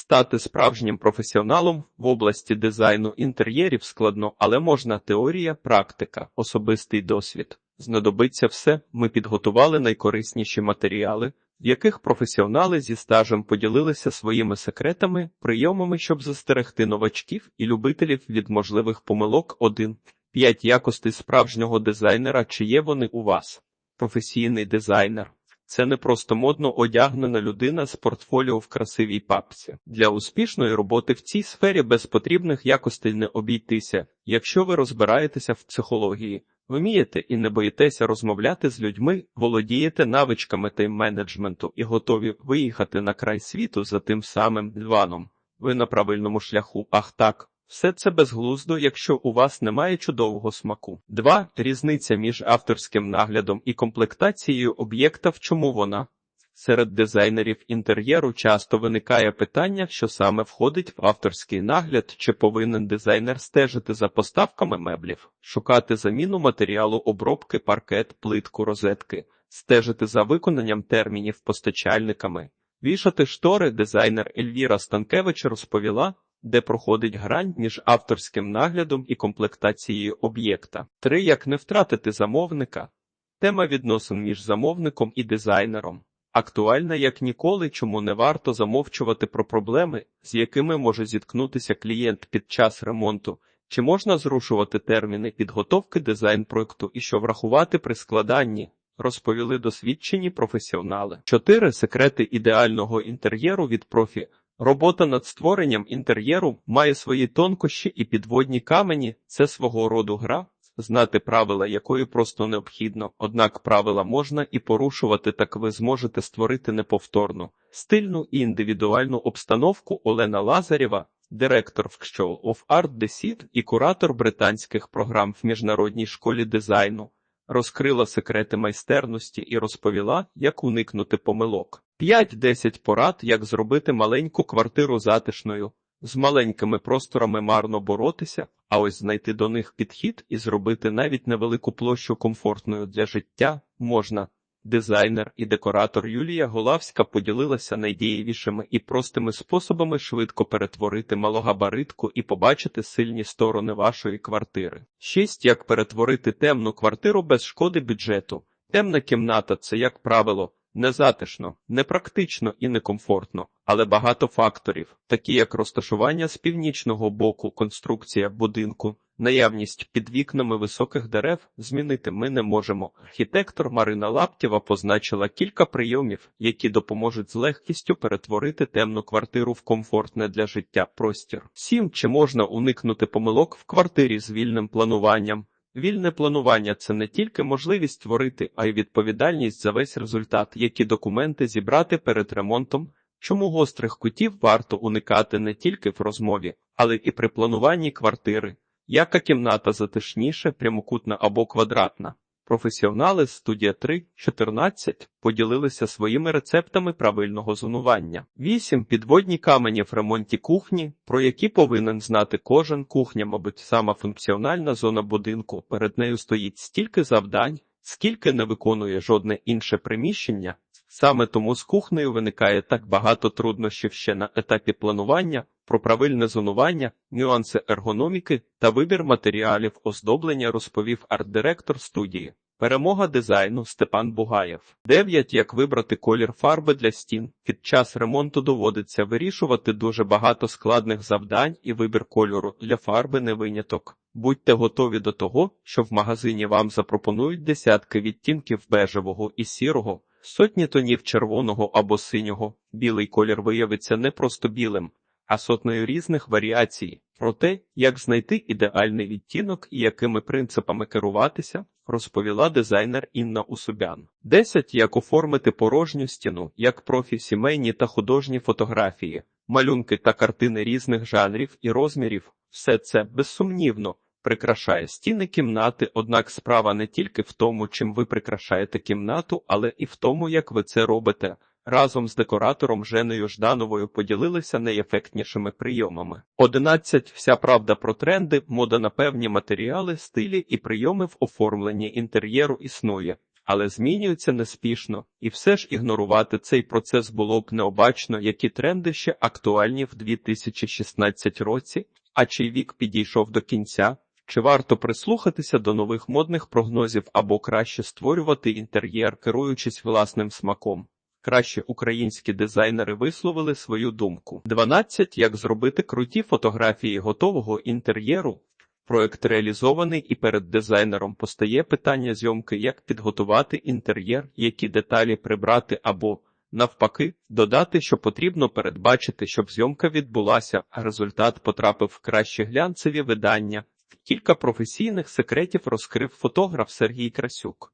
Стати справжнім професіоналом в області дизайну інтер'єрів складно, але можна теорія, практика, особистий досвід. Знадобиться все. Ми підготували найкорисніші матеріали, в яких професіонали зі стажем поділилися своїми секретами, прийомами, щоб застерегти новачків і любителів від можливих помилок. 1. П'ять якостей справжнього дизайнера. Чи є вони у вас? Професійний дизайнер. Це не просто модно одягнена людина з портфоліо в красивій папці. Для успішної роботи в цій сфері без потрібних якостей не обійтися. Якщо ви розбираєтеся в психології, вмієте і не боїтеся розмовляти з людьми, володієте навичками тайм-менеджменту і готові виїхати на край світу за тим самим диваном. Ви на правильному шляху. Ах так. Все це безглуздо, якщо у вас немає чудового смаку. 2. Різниця між авторським наглядом і комплектацією об'єкта. В чому вона? Серед дизайнерів інтер'єру часто виникає питання, що саме входить в авторський нагляд, чи повинен дизайнер стежити за поставками меблів, шукати заміну матеріалу обробки, паркет, плитку, розетки, стежити за виконанням термінів постачальниками. Вішати штори дизайнер Ельвіра Станкевич розповіла, де проходить грань між авторським наглядом і комплектацією об'єкта. 3. Як не втратити замовника. Тема відносин між замовником і дизайнером. Актуальна як ніколи, чому не варто замовчувати про проблеми, з якими може зіткнутися клієнт під час ремонту, чи можна зрушувати терміни підготовки дизайн-проекту і що врахувати при складанні, розповіли досвідчені професіонали. 4. Секрети ідеального інтер'єру від профі. Робота над створенням інтер'єру має свої тонкощі і підводні камені, це свого роду гра, знати правила якої просто необхідно, однак правила можна і порушувати, так ви зможете створити неповторну, стильну і індивідуальну обстановку Олена Лазарєва, директор в Show of Art Decide і куратор британських програм в міжнародній школі дизайну. Розкрила секрети майстерності і розповіла, як уникнути помилок. 5-10 порад, як зробити маленьку квартиру затишною, з маленькими просторами марно боротися, а ось знайти до них підхід і зробити навіть невелику площу комфортною для життя можна. Дизайнер і декоратор Юлія Голавська поділилася найдієвішими і простими способами швидко перетворити малогабаритку і побачити сильні сторони вашої квартири. 6. Як перетворити темну квартиру без шкоди бюджету. Темна кімната це, як правило, Незатишно, непрактично і некомфортно, але багато факторів, такі як розташування з північного боку, конструкція будинку, наявність під вікнами високих дерев, змінити ми не можемо. Архітектор Марина Лаптєва позначила кілька прийомів, які допоможуть з легкістю перетворити темну квартиру в комфортне для життя простір. 7. чи можна уникнути помилок в квартирі з вільним плануванням? Вільне планування це не тільки можливість створити, а й відповідальність за весь результат, які документи зібрати перед ремонтом, чому гострих кутів варто уникати не тільки в розмові, але і при плануванні квартири, яка кімната затишніше, прямокутна або квадратна. Професіонали з студія 3.14 поділилися своїми рецептами правильного зонування. 8. підводні камені в ремонті кухні, про які повинен знати кожен кухня, мабуть, сама функціональна зона будинку. Перед нею стоїть стільки завдань, скільки не виконує жодне інше приміщення. Саме тому з кухнею виникає так багато труднощів ще на етапі планування, про правильне зонування, нюанси ергономіки та вибір матеріалів оздоблення розповів арт-директор студії. Перемога дизайну Степан Бугаєв. 9. Як вибрати колір фарби для стін. Під час ремонту доводиться вирішувати дуже багато складних завдань і вибір кольору для фарби не виняток. Будьте готові до того, що в магазині вам запропонують десятки відтінків бежевого і сірого, сотні тонів червоного або синього. Білий колір виявиться не просто білим, а сотнею різних варіацій. Про те, як знайти ідеальний відтінок і якими принципами керуватися, розповіла дизайнер Інна Усубян. 10. Як оформити порожню стіну, як профі сімейні та художні фотографії, малюнки та картини різних жанрів і розмірів. Все це безсумнівно прикрашає стіни кімнати, однак справа не тільки в тому, чим ви прикрашаєте кімнату, але і в тому, як ви це робите. Разом з декоратором Женею Ждановою поділилися найефектнішими прийомами. 11. Вся правда про тренди, мода на певні матеріали, стилі і прийоми в оформленні інтер'єру існує. але змінюються неспішно, і все ж ігнорувати цей процес було б необачно, які тренди ще актуальні в 2016 році, а чий вік підійшов до кінця. Чи варто прислухатися до нових модних прогнозів або краще створювати інтер'єр, керуючись власним смаком? Краще українські дизайнери висловили свою думку. 12. Як зробити круті фотографії готового інтер'єру? Проект реалізований і перед дизайнером постає питання зйомки, як підготувати інтер'єр, які деталі прибрати або, навпаки, додати, що потрібно передбачити, щоб зйомка відбулася, а результат потрапив в кращі глянцеві видання. Кілька професійних секретів розкрив фотограф Сергій Красюк.